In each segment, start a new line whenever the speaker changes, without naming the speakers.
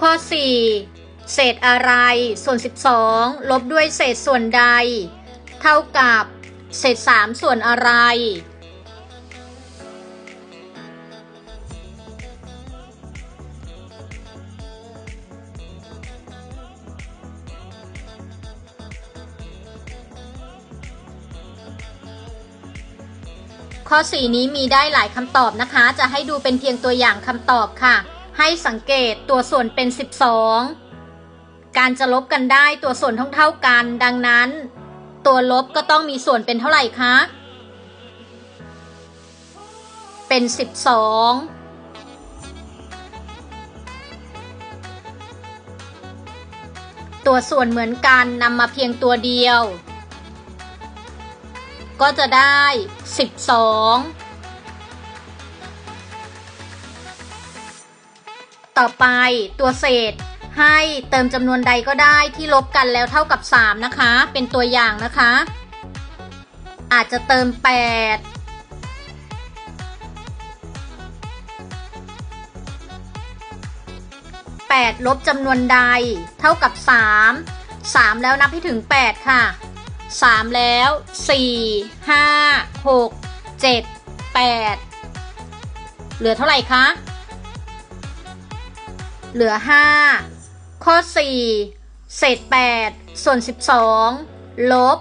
ข้อ 4 เศษอะไร ส่วน 12 ลบด้วยเศษส่วนใด เท่ากับเศษ 3 ส่วนอะไร ข้อ 4 นี้มีได้หลายคำตอบนะคะ จะให้ดูเป็นเพียงตัวอย่างคำตอบค่ะ ให้สังเกตตัวส่วนเป็น 12 การจะลบกันได้ตัวส่วนเท่าๆกัน ดังนั้น ตัวลบก็ต้องมีส่วนเป็นเท่าไหร่คะ เป็น 12ตัวส่วนเหมือนกันนำมาเพียงตัวเดียว ก็จะได้ 12 ต่อไปตัวเศษให้เติมจำนวนใดก็ได้ที่ลบกันแล้วเท่ากับ 3 นะคะ เป็นตัวอย่างนะคะ อาจจะเติม 8 8ลบจำนวนใด เท่ากับ 3 3 แล้วนับให้ถึง 8 ค่ะ 3 แล้ว 4 5 6 7 8 เหลือเท่าไหร่คะ เหลือ 5 ข้อ 4 เศษ 8 ส่วน 12 ลบ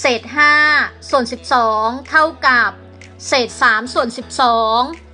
เศษ 5 ส่วน 12 เท่ากับ เศษ 3 ส่วน 12